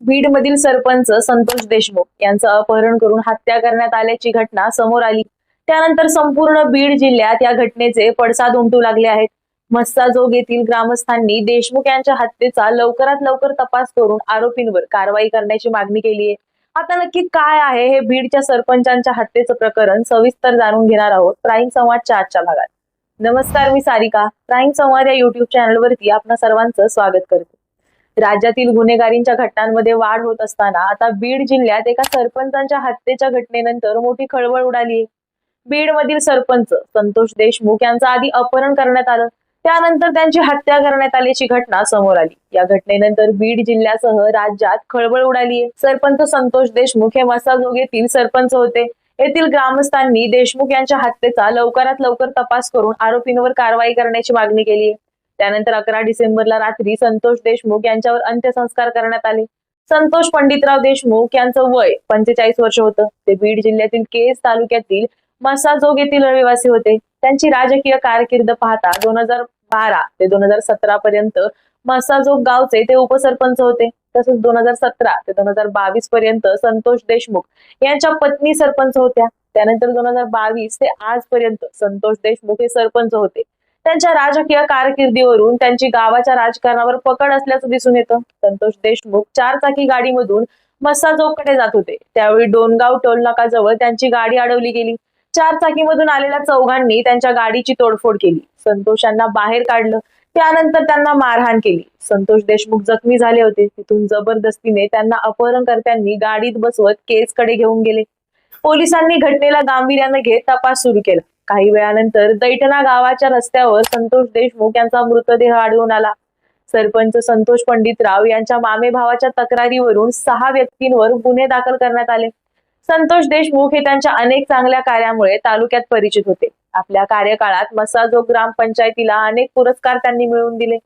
बीडमधील सरपंच संतोष देशमुख यांचं अपहरण करून हत्या करण्यात आल्याची घटना समोर आली. त्यानंतर संपूर्ण बीड जिल्ह्यात या घटनेचे पडसाद उमटू लागले आहेत. मस्साजोग येथील ग्रामस्थांनी देशमुख यांच्या हत्येचा लवकरात लवकर तपास करून आरोपींवर कारवाई करण्याची मागणी केली आहे. आता नक्की काय आहे हे बीडच्या सरपंचांच्या हत्येचं प्रकरण सविस्तर जाणून घेणार आहोत प्राईम संवादच्या आजच्या भागात. नमस्कार मी सारिका. प्राईम संवाद या युट्यूब चॅनलवरती आपणा सर्वांचं स्वागत करते. राज्यातील गुन्हेगारींच्या घटनांमध्ये वाढ होत असताना आता बीड जिल्ह्यात एका सरपंचांच्या हत्येच्या घटनेनंतर मोठी खळबळ उडाली. बीड मधील सरपंच संतोष देशमुख यांचं आधी अपहरण करण्यात आलं. त्यानंतर त्यांची हत्या करण्यात आल्याची घटना समोर आली. या घटनेनंतर बीड जिल्ह्यासह राज्यात खळबळ उडाली सरपंच संतोष देशमुख हे मसाजोग येथील सरपंच होते. येथील ग्रामस्थांनी देशमुख यांच्या हत्येचा लवकरात लवकर तपास करून आरोपींवर कारवाई करण्याची मागणी केली आहे त्यानंतर अकरा डिसेंबरला रात्री संतोष देशमुख यांच्यावर अंत्यसंस्कार करण्यात आले. संतोष पंडितराव देशमुख यांचं वय पंचेचाळीस वर्ष होतं. ते बीड जिल्ह्यातील केस तालुक्यातील मसाजोग येथील रहिवासी होते. त्यांची राजकीय कारकीर्द पाहता दोन हजार बारा ते दोन हजार सतरा पर्यंत मसाजोग गावचे ते उपसरपंच होते. तसंच दोन हजार सतरा ते दोन हजार बावीस पर्यंत संतोष देशमुख यांच्या पत्नी सरपंच होत्या. त्यानंतर दोन हजार बावीस ते आजपर्यंत संतोष देशमुख हे सरपंच होते. त्यांच्या राजकीय कारकिर्दीवरून त्यांची गावाच्या राजकारणावर पकड असल्याचं दिसून येतं. संतोष देशमुख चार चाकी गाडीमधून मस्साजोगकडे जात होते. त्यावेळी डोनगाव टोल नाकाजवळ त्यांची गाडी अडवली गेली. चार चाकीमधून आलेल्या चौघांनी त्यांच्या गाडीची तोडफोड केली. संतोषांना बाहेर काढलं. त्यानंतर त्यांना मारहाण केली. संतोष देशमुख जखमी झाले होते. तिथून जबरदस्तीने त्यांना अपहरणकर्त्यांनी गाडीत बसवत केसकडे घेऊन गेले. पोलिसांनी घटनेला गांभीर्याने घेत तपास सुरू केला. काही वेळानंतर दैठणा गावाच्या रस्त्यावर संतोष देशमुख यांचा मृतदेह आढळून आला. सरपंच संतोष पंडितराव यांच्या मामे भावाच्या तक्रारीवरून सहा व्यक्तींवर गुन्हे दाखल करण्यात आले. संतोष देशमुख हे त्यांच्या अनेक चांगल्या कार्यामुळे तालुक्यात परिचित होते. आपल्या कार्यकाळात मसाजो ग्रामपंचायतीला अनेक पुरस्कार त्यांनी मिळवून दिले.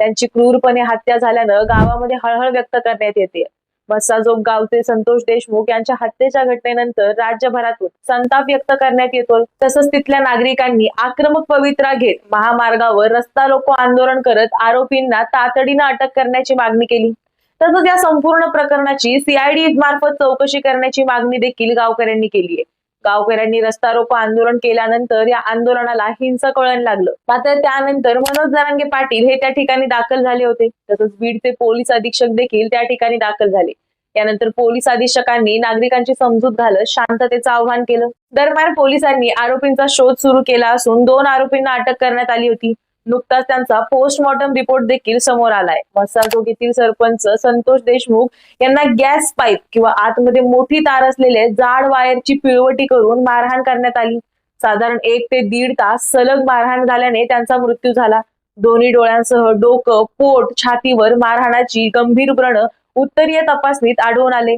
त्यांची क्रूरपणे हत्या झाल्यानं गावामध्ये हळहळ व्यक्त करण्यात येते. मस्साजोग गावचे संतोष देशमुख यांच्या हत्येच्या घटनेनंतर राज्यभरातून संताप व्यक्त करण्यात येतो तसंच तिथल्या नागरिकांनी आक्रमक पवित्रा घेत महामार्गावर रस्ता रोको आंदोलन करत आरोपींना तातडीनं अटक करण्याची मागणी केली. तसंच या संपूर्ण प्रकरणाची सीआयडी मार्फत चौकशी करण्याची मागणी देखील गावकऱ्यांनी केली आहे. गावकऱ्यांनी रस्ता रोको आंदोलन केल्यानंतर या आंदोलनाला हिंसक वळण लागलं. मात्र त्यानंतर मनोज जरांगे पाटील हे त्या ठिकाणी दाखल झाले होते. तसंच बीडचे पोलीस अधीक्षक देखील त्या ठिकाणी दाखल झाले. यानंतर पोलीस अधीक्षकांनी नागरिकांची समजूत घालत शांततेचं आवाहन केलं. दरम्यान पोलिसांनी आरोपींचा शोध सुरू केला असून दोन आरोपींना अटक करण्यात आली होती. नुकताच त्यांचा पोस्टमॉर्टम रिपोर्ट देखील समोर आलाय. मस्साजोगीतील सरपंच संतोष देशमुख यांना गॅस पाईप किंवा आतमध्ये मोठी तार असलेले जाड वायरची पिळवटी करून मारहाण करण्यात आली. साधारण एक ते दीड तास सलग मारहाण झाल्याने त्यांचा मृत्यू झाला. दोन्ही डोळ्यांसह डोकं पोट छातीवर मारहाणाची गंभीर व्रण उत्तरीय तपासणीत आढळून आले.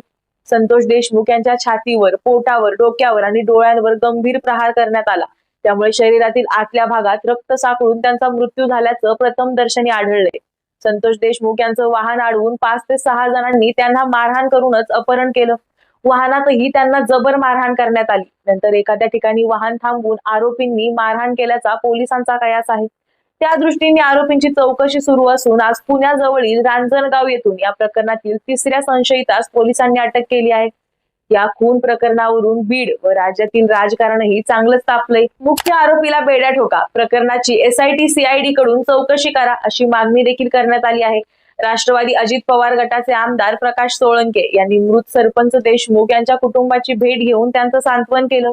संतोष देशमुख यांच्या छातीवर पोटावर डोक्यावर आणि डोळ्यांवर गंभीर प्रहार करण्यात आला. त्यामुळे शरीरातील आतल्या भागात रक्त साकळून त्यांचा मृत्यू झाल्याचं प्रथम दर्शनी आढळले. संतोष देशमुख यांचं वाहन अडवून पाच ते सहा जणांनी त्यांना मारहाण करूनच अपहरण केलं. वाहनातही त्यांना जबर मारहाण करण्यात आली. नंतर एखाद्या ठिकाणी वाहन थांबवून आरोपींनी मारहाण केल्याचा पोलिसांचा कयास आहे. त्या दृष्टीने आरोपींची चौकशी सुरू असून आज पुण्याजवळील रांजणगाव येथून या प्रकरणातील तिसऱ्या संशयितास पोलिसांनी अटक केली आहे. या खून प्रकरणावरून बीड व राज्यातील राजकारणही चांगलंच तापलंय. मुख्य आरोपीला बेड्या ठोका. प्रकरणाची एसआयटी सीआयडी कडून चौकशी करा अशी मागणी देखील करण्यात आली आहे. राष्ट्रवादी अजित पवार गटाचे आमदार प्रकाश सोळंके यांनी मृत सरपंच देशमुख यांच्या कुटुंबाची भेट घेऊन त्यांचं सांत्वन केलं.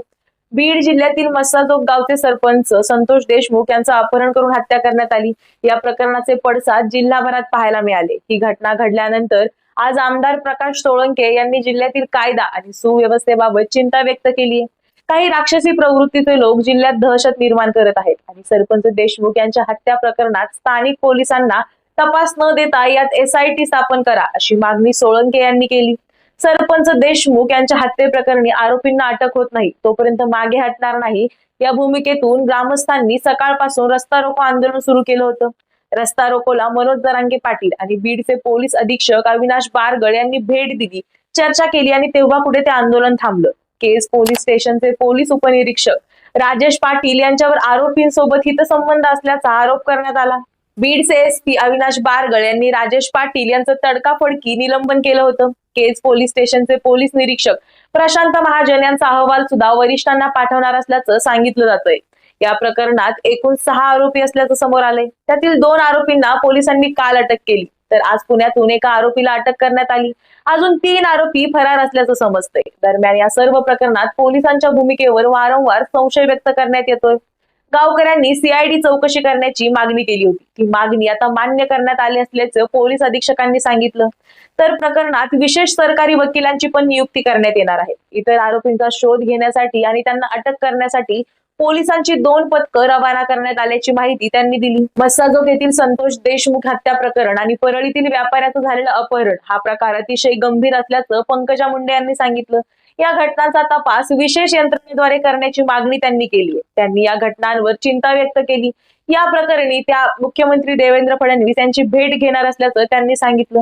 बीड जिल्ह्यातील मसाजोग गावचे सरपंच संतोष देशमुख यांचं अपहरण करून हत्या करण्यात आली. या प्रकरणाचे पडसाद जिल्हाभरात पाहायला मिळाले. ही घटना घडल्यानंतर आज आमदार प्रकाश सोळंके यांनी जिल्ह्यातील कायदा आणि सुव्यवस्थेबाबत चिंता व्यक्त केली आहे. काही राक्षसी प्रवृत्तीचे लोक जिल्ह्यात दहशत निर्माण करत आहेत आणि सरपंच देशमुख यांच्या हत्या प्रकरणात स्थानिक पोलिसांना तपास न देता यात एसआयटी स्थापन करा अशी मागणी सोळंके यांनी केली. सरपंच देशमुख यांच्या हत्येप्रकरणी आरोपींना अटक होत नाही तोपर्यंत मागे हटणार नाही. या भूमिकेतून ग्रामस्थांनी सकाळपासून रस्ता रोको आंदोलन सुरू केलं होतं. रस्ता रोकोला मनोज जरांगे पाटील आणि बीडचे पोलीस अधीक्षक अविनाश बारगड यांनी भेट दिली. चर्चा केली आणि तेव्हा पुढे ते आंदोलन थांबलं. केस पोलीस स्टेशनचे पोलीस उपनिरीक्षक राजेश पाटील यांच्यावर आरोपींसोबत हितसंबंध असल्याचा आरोप करण्यात आला. बीडचे एसपी अविनाश बारगळ यांनी राजेश पाटील यांचं तडकाफडकी निलंबन केलं होतं. केज पोलीस स्टेशनचे पोलीस निरीक्षक प्रशांत महाजन यांचा अहवाल सुद्धा वरिष्ठांना पाठवणार असल्याचं सांगितलं जातंय. या प्रकरणात एकूण सहा आरोपी असल्याचं समोर आलंय. त्यातील दोन आरोपींना पोलिसांनी काल अटक केली. तर आज पुण्यातून एका आरोपीला अटक करण्यात आली. अजून तीन आरोपी फरार असल्याचं समजतंय. दरम्यान या सर्व प्रकरणात पोलिसांच्या भूमिकेवर वारंवार संशय व्यक्त करण्यात येतोय. गावकऱ्यांनी सीआयडी चौकशी करण्याची मागणी केली होती. ती मागणी आता मान्य करण्यात आली असल्याचं पोलीस अधीक्षकांनी सांगितलं. तर प्रकरणात विशेष सरकारी वकिलांची पण नियुक्ती करण्यात येणार आहे. इतर आरोपींचा शोध घेण्यासाठी आणि त्यांना अटक करण्यासाठी पोलिसांची दोन पथकं रवाना करण्यात आल्याची माहिती त्यांनी दिली. मस्साजोग येथील संतोष देशमुख हत्या प्रकरण आणि परळीतील व्यापाऱ्याचं झालेलं अपहरण हा प्रकार अतिशय गंभीर असल्याचं पंकजा मुंडे यांनी सांगितलं. या घटनांचा तपास विशेष यंत्रणेद्वारे करण्याची मागणी त्यांनी केली आहे. त्यांनी या घटनांवर चिंता व्यक्त केली. या प्रकरणी त्या मुख्यमंत्री देवेंद्र फडणवीस यांची भेट घेणार असल्याचं त्यांनी सांगितलं.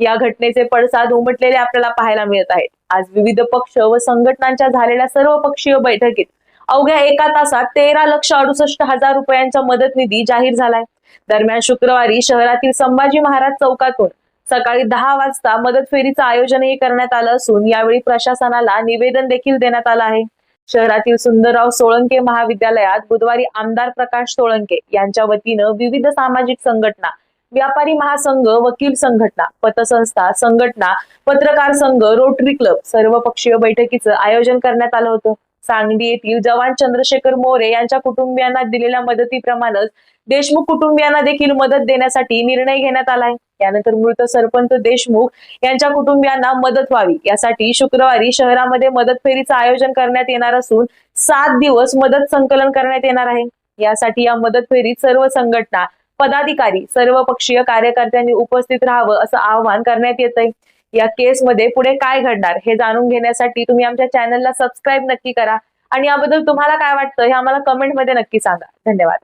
या घटनेचे पडसाद उमटलेले आपल्याला पाहायला मिळत आहेत. आज विविध पक्ष व संघटनांच्या झालेल्या सर्व पक्षीय बैठकीत अवघ्या एका तासात तेरा लक्ष अडुसष्ट हजार रुपयांचा मदत निधी जाहीर झालाय. दरम्यान शुक्रवारी शहरातील संभाजी महाराज चौकातून सकाळी दहा वाजता मदत फेरीचं आयोजनही करण्यात आलं असून यावेळी प्रशासनाला निवेदन देखील देण्यात आलं आहे. शहरातील सुंदरराव सोळंके महाविद्यालयात बुधवारी आमदार प्रकाश सोळंके यांच्या वतीनं विविध सामाजिक संघटना व्यापारी महासंघ वकील संघटना पतसंस्था संघटना पत्रकार संघ रोटरी क्लब सर्वपक्षीय बैठकीचं आयोजन करण्यात आलं होतं. सांगली येथील जवान चंद्रशेखर मोरे यांच्या कुटुंबियांना दिलेल्या मदतीप्रमाणेच देशमुख कुटुंबियांना देखील मदत देण्यासाठी निर्णय घेण्यात आलाय यानंतर मृत सरपंच देशमुख यांच्या कुटुंबियांना मदत व्हावी. यासाठी शुक्रवारी शहरामध्ये मदत फेरीचं आयोजन करण्यात येणार असून सात दिवस मदत संकलन करण्यात येणार आहे. यासाठी या मदत फेरीत सर्व संघटना पदाधिकारी सर्व पक्षीय कार्यकर्त्यांनी उपस्थित राहावं असं आवाहन करण्यात येत आहे या केसमध्ये पुढे काय घडणार हे जाणून घेण्यासाठी तुम्ही आमच्या चॅनलला सबस्क्राईब नक्की करा. आणि याबद्दल तुम्हाला काय वाटतं हे आम्हाला कमेंटमध्ये नक्की सांगा. धन्यवाद.